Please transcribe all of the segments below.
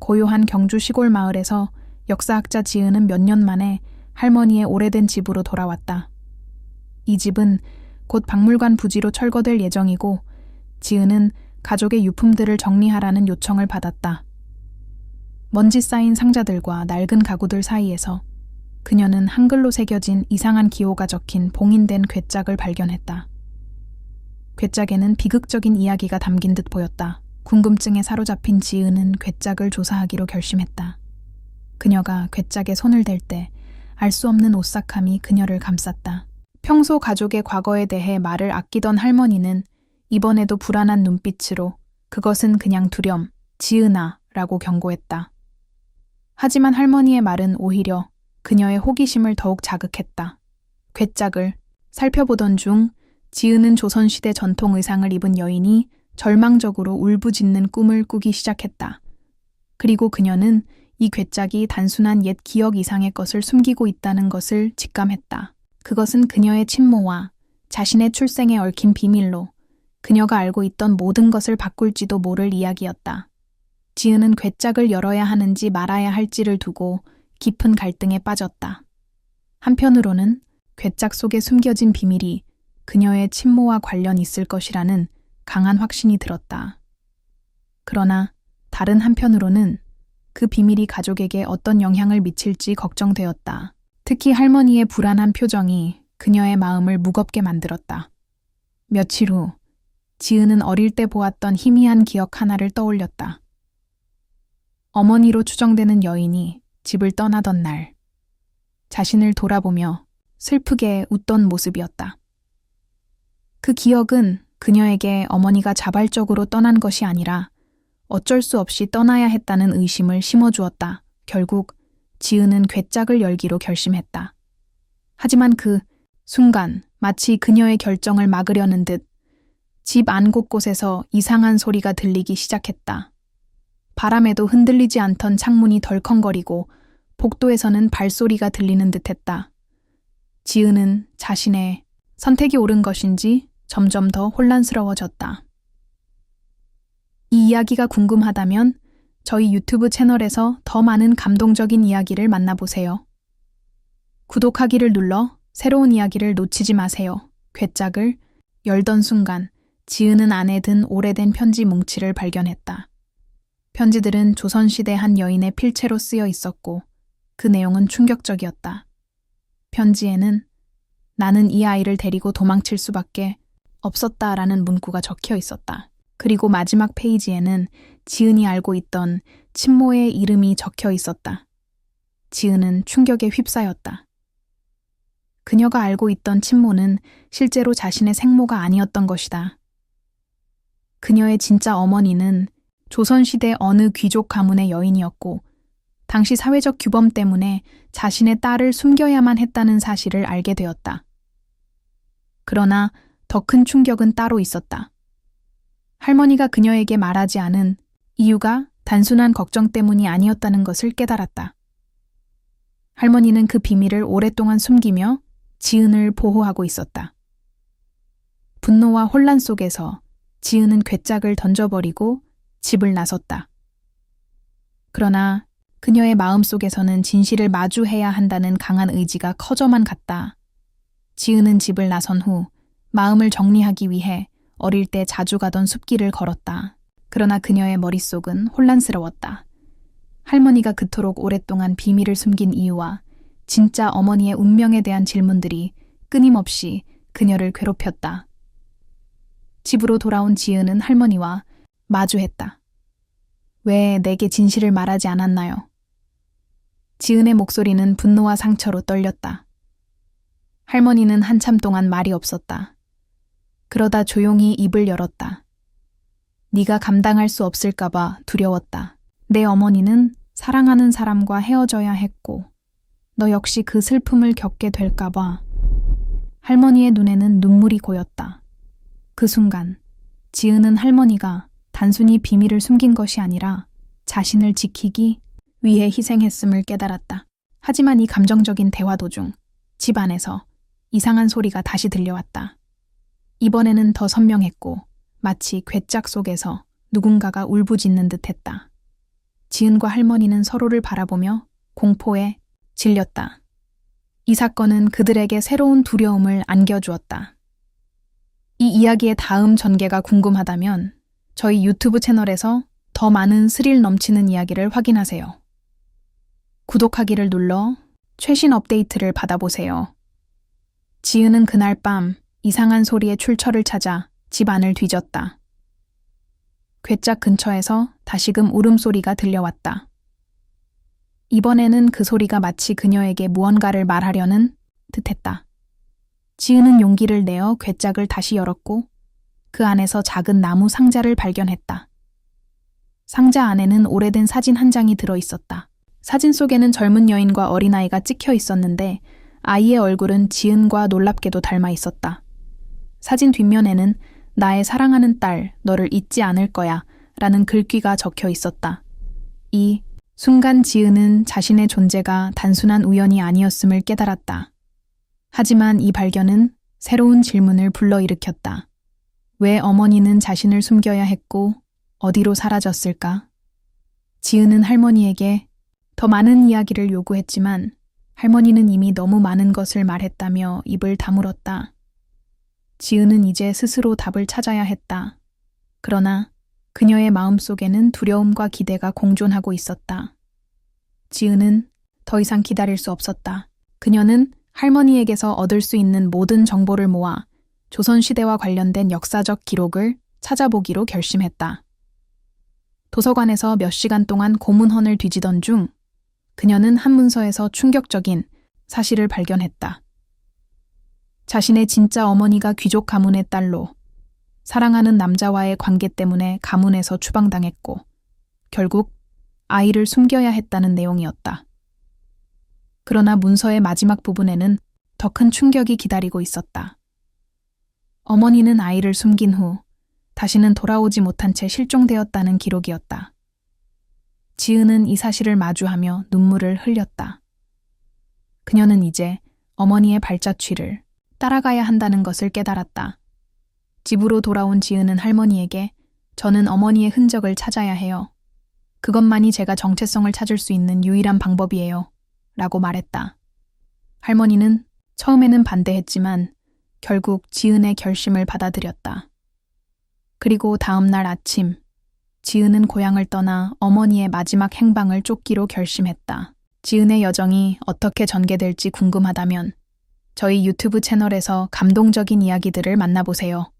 고요한 경주 시골 마을에서 역사학자 지은은 몇 년 만에 할머니의 오래된 집으로 돌아왔다. 이 집은 곧 박물관 부지로 철거될 예정이고 지은은 가족의 유품들을 정리하라는 요청을 받았다. 먼지 쌓인 상자들과 낡은 가구들 사이에서 그녀는 한글로 새겨진 이상한 기호가 적힌 봉인된 괴짝을 발견했다. 괴짝에는 비극적인 이야기가 담긴 듯 보였다. 궁금증에 사로잡힌 지은은 괴짝을 조사하기로 결심했다. 그녀가 괴짝에 손을 댈 때 알 수 없는 오싹함이 그녀를 감쌌다. 평소 가족의 과거에 대해 말을 아끼던 할머니는 이번에도 불안한 눈빛으로 그것은 그냥 두렴, 지은아 라고 경고했다. 하지만 할머니의 말은 오히려 그녀의 호기심을 더욱 자극했다. 괴짝을 살펴보던 중 지은은 조선시대 전통 의상을 입은 여인이 절망적으로 울부짖는 꿈을 꾸기 시작했다. 그리고 그녀는 이 괴짝이 단순한 옛 기억 이상의 것을 숨기고 있다는 것을 직감했다. 그것은 그녀의 친모와 자신의 출생에 얽힌 비밀로 그녀가 알고 있던 모든 것을 바꿀지도 모를 이야기였다. 지은은 괴짝을 열어야 하는지 말아야 할지를 두고 깊은 갈등에 빠졌다. 한편으로는 괴짝 속에 숨겨진 비밀이 그녀의 친모와 관련 있을 것이라는 강한 확신이 들었다. 그러나 다른 한편으로는 그 비밀이 가족에게 어떤 영향을 미칠지 걱정되었다. 특히 할머니의 불안한 표정이 그녀의 마음을 무겁게 만들었다. 며칠 후, 지은은 어릴 때 보았던 희미한 기억 하나를 떠올렸다. 어머니로 추정되는 여인이 집을 떠나던 날, 자신을 돌아보며 슬프게 웃던 모습이었다. 그 기억은 그녀에게 어머니가 자발적으로 떠난 것이 아니라 어쩔 수 없이 떠나야 했다는 의심을 심어주었다. 결국 지은은 괴짝을 열기로 결심했다. 하지만 그 순간 마치 그녀의 결정을 막으려는 듯 집 안 곳곳에서 이상한 소리가 들리기 시작했다. 바람에도 흔들리지 않던 창문이 덜컹거리고 복도에서는 발소리가 들리는 듯 했다. 지은은 자신의 선택이 옳은 것인지 점점 더 혼란스러워졌다. 이 이야기가 궁금하다면 저희 유튜브 채널에서 더 많은 감동적인 이야기를 만나보세요. 구독하기를 눌러 새로운 이야기를 놓치지 마세요. 괴짝을 열던 순간 지은은 안에 든 오래된 편지 뭉치를 발견했다. 편지들은 조선시대 한 여인의 필체로 쓰여 있었고 그 내용은 충격적이었다. 편지에는 나는 이 아이를 데리고 도망칠 수밖에 없었다라는 문구가 적혀 있었다. 그리고 마지막 페이지에는 지은이 알고 있던 친모의 이름이 적혀 있었다. 지은은 충격에 휩싸였다. 그녀가 알고 있던 친모는 실제로 자신의 생모가 아니었던 것이다. 그녀의 진짜 어머니는 조선시대 어느 귀족 가문의 여인이었고, 당시 사회적 규범 때문에 자신의 딸을 숨겨야만 했다는 사실을 알게 되었다. 그러나 더 큰 충격은 따로 있었다. 할머니가 그녀에게 말하지 않은 이유가 단순한 걱정 때문이 아니었다는 것을 깨달았다. 할머니는 그 비밀을 오랫동안 숨기며 지은을 보호하고 있었다. 분노와 혼란 속에서 지은은 괴짝을 던져버리고 집을 나섰다. 그러나 그녀의 마음 속에서는 진실을 마주해야 한다는 강한 의지가 커져만 갔다. 지은은 집을 나선 후 마음을 정리하기 위해 어릴 때 자주 가던 숲길을 걸었다. 그러나 그녀의 머릿속은 혼란스러웠다. 할머니가 그토록 오랫동안 비밀을 숨긴 이유와 진짜 어머니의 운명에 대한 질문들이 끊임없이 그녀를 괴롭혔다. 집으로 돌아온 지은은 할머니와 마주했다. 왜 내게 진실을 말하지 않았나요? 지은의 목소리는 분노와 상처로 떨렸다. 할머니는 한참 동안 말이 없었다. 그러다 조용히 입을 열었다. 네가 감당할 수 없을까봐 두려웠다. 내 어머니는 사랑하는 사람과 헤어져야 했고, 너 역시 그 슬픔을 겪게 될까봐. 할머니의 눈에는 눈물이 고였다. 그 순간, 지은은 할머니가 단순히 비밀을 숨긴 것이 아니라 자신을 지키기 위해 희생했음을 깨달았다. 하지만 이 감정적인 대화 도중 집 안에서 이상한 소리가 다시 들려왔다. 이번에는 더 선명했고 마치 괴짝 속에서 누군가가 울부짖는 듯 했다. 지은과 할머니는 서로를 바라보며 공포에 질렸다. 이 사건은 그들에게 새로운 두려움을 안겨주었다. 이 이야기의 다음 전개가 궁금하다면 저희 유튜브 채널에서 더 많은 스릴 넘치는 이야기를 확인하세요. 구독하기를 눌러 최신 업데이트를 받아보세요. 지은은 그날 밤 이상한 소리의 출처를 찾아 집 안을 뒤졌다. 괴짝 근처에서 다시금 울음소리가 들려왔다. 이번에는 그 소리가 마치 그녀에게 무언가를 말하려는 듯했다. 지은은 용기를 내어 괴짝을 다시 열었고 그 안에서 작은 나무 상자를 발견했다. 상자 안에는 오래된 사진 한 장이 들어 있었다. 사진 속에는 젊은 여인과 어린아이가 찍혀 있었는데 아이의 얼굴은 지은과 놀랍게도 닮아 있었다. 사진 뒷면에는 나의 사랑하는 딸, 너를 잊지 않을 거야 라는 글귀가 적혀 있었다. 이 순간 지은은 자신의 존재가 단순한 우연이 아니었음을 깨달았다. 하지만 이 발견은 새로운 질문을 불러일으켰다. 왜 어머니는 자신을 숨겨야 했고 어디로 사라졌을까? 지은은 할머니에게 더 많은 이야기를 요구했지만 할머니는 이미 너무 많은 것을 말했다며 입을 다물었다. 지은은 이제 스스로 답을 찾아야 했다. 그러나 그녀의 마음속에는 두려움과 기대가 공존하고 있었다. 지은은 더 이상 기다릴 수 없었다. 그녀는 할머니에게서 얻을 수 있는 모든 정보를 모아 조선시대와 관련된 역사적 기록을 찾아보기로 결심했다. 도서관에서 몇 시간 동안 고문헌을 뒤지던 중 그녀는 한 문서에서 충격적인 사실을 발견했다. 자신의 진짜 어머니가 귀족 가문의 딸로 사랑하는 남자와의 관계 때문에 가문에서 추방당했고 결국 아이를 숨겨야 했다는 내용이었다. 그러나 문서의 마지막 부분에는 더 큰 충격이 기다리고 있었다. 어머니는 아이를 숨긴 후 다시는 돌아오지 못한 채 실종되었다는 기록이었다. 지은은 이 사실을 마주하며 눈물을 흘렸다. 그녀는 이제 어머니의 발자취를 따라가야 한다는 것을 깨달았다. 집으로 돌아온 지은은 할머니에게 저는 어머니의 흔적을 찾아야 해요. 그것만이 제가 정체성을 찾을 수 있는 유일한 방법이에요. 라고 말했다. 할머니는 처음에는 반대했지만 결국 지은의 결심을 받아들였다. 그리고 다음 날 아침, 지은은 고향을 떠나 어머니의 마지막 행방을 쫓기로 결심했다. 지은의 여정이 어떻게 전개될지 궁금하다면 저희 유튜브 채널에서 감동적인 이야기들을 만나보세요.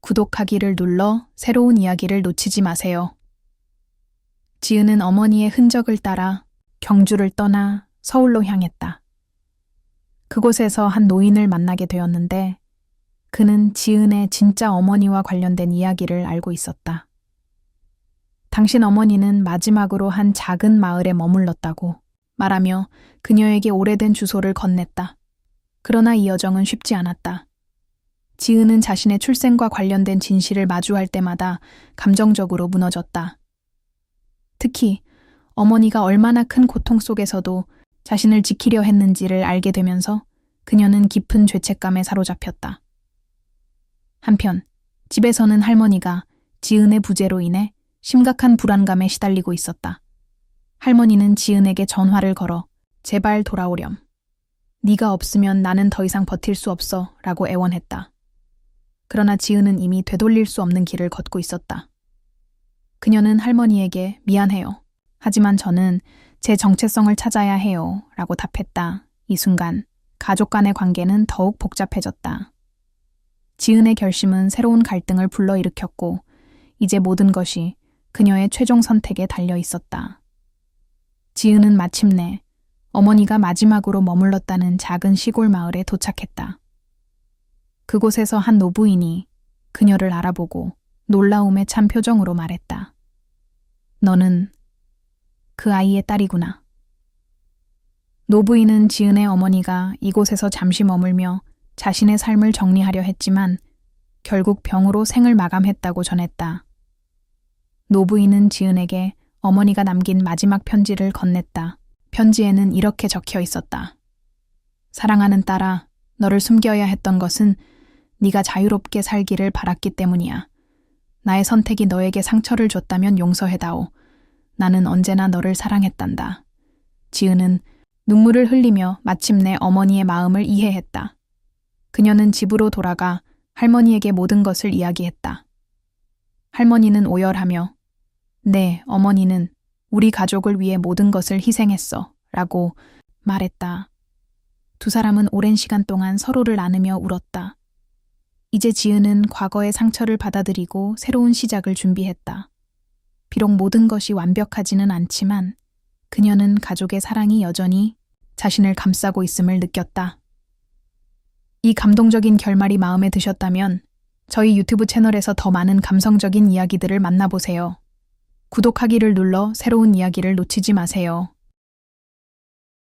구독하기를 눌러 새로운 이야기를 놓치지 마세요. 지은은 어머니의 흔적을 따라 경주를 떠나 서울로 향했다. 그곳에서 한 노인을 만나게 되었는데 그는 지은의 진짜 어머니와 관련된 이야기를 알고 있었다. 당신 어머니는 마지막으로 한 작은 마을에 머물렀다고 말하며 그녀에게 오래된 주소를 건넸다. 그러나 이 여정은 쉽지 않았다. 지은은 자신의 출생과 관련된 진실을 마주할 때마다 감정적으로 무너졌다. 특히 어머니가 얼마나 큰 고통 속에서도 자신을 지키려 했는지를 알게 되면서 그녀는 깊은 죄책감에 사로잡혔다. 한편 집에서는 할머니가 지은의 부재로 인해 심각한 불안감에 시달리고 있었다. 할머니는 지은에게 전화를 걸어 제발 돌아오렴. 네가 없으면 나는 더 이상 버틸 수 없어 라고 애원했다. 그러나 지은은 이미 되돌릴 수 없는 길을 걷고 있었다. 그녀는 할머니에게 미안해요. 하지만 저는 제 정체성을 찾아야 해요. 라고 답했다. 이 순간 가족 간의 관계는 더욱 복잡해졌다. 지은의 결심은 새로운 갈등을 불러일으켰고 이제 모든 것이 그녀의 최종 선택에 달려 있었다. 지은은 마침내 어머니가 마지막으로 머물렀다는 작은 시골 마을에 도착했다. 그곳에서 한 노부인이 그녀를 알아보고 놀라움에 찬 표정으로 말했다. 너는 그 아이의 딸이구나. 노부인은 지은의 어머니가 이곳에서 잠시 머물며 자신의 삶을 정리하려 했지만 결국 병으로 생을 마감했다고 전했다. 노부인은 지은에게 어머니가 남긴 마지막 편지를 건넸다. 편지에는 이렇게 적혀 있었다. 사랑하는 딸아, 너를 숨겨야 했던 것은 네가 자유롭게 살기를 바랐기 때문이야. 나의 선택이 너에게 상처를 줬다면 용서해다오. 나는 언제나 너를 사랑했단다. 지은은 눈물을 흘리며 마침내 어머니의 마음을 이해했다. 그녀는 집으로 돌아가 할머니에게 모든 것을 이야기했다. 할머니는 오열하며 네, 어머니는 우리 가족을 위해 모든 것을 희생했어. 라고 말했다. 두 사람은 오랜 시간 동안 서로를 안으며 울었다. 이제 지은은 과거의 상처를 받아들이고 새로운 시작을 준비했다. 비록 모든 것이 완벽하지는 않지만 그녀는 가족의 사랑이 여전히 자신을 감싸고 있음을 느꼈다. 이 감동적인 결말이 마음에 드셨다면 저희 유튜브 채널에서 더 많은 감성적인 이야기들을 만나보세요. 구독하기를 눌러 새로운 이야기를 놓치지 마세요.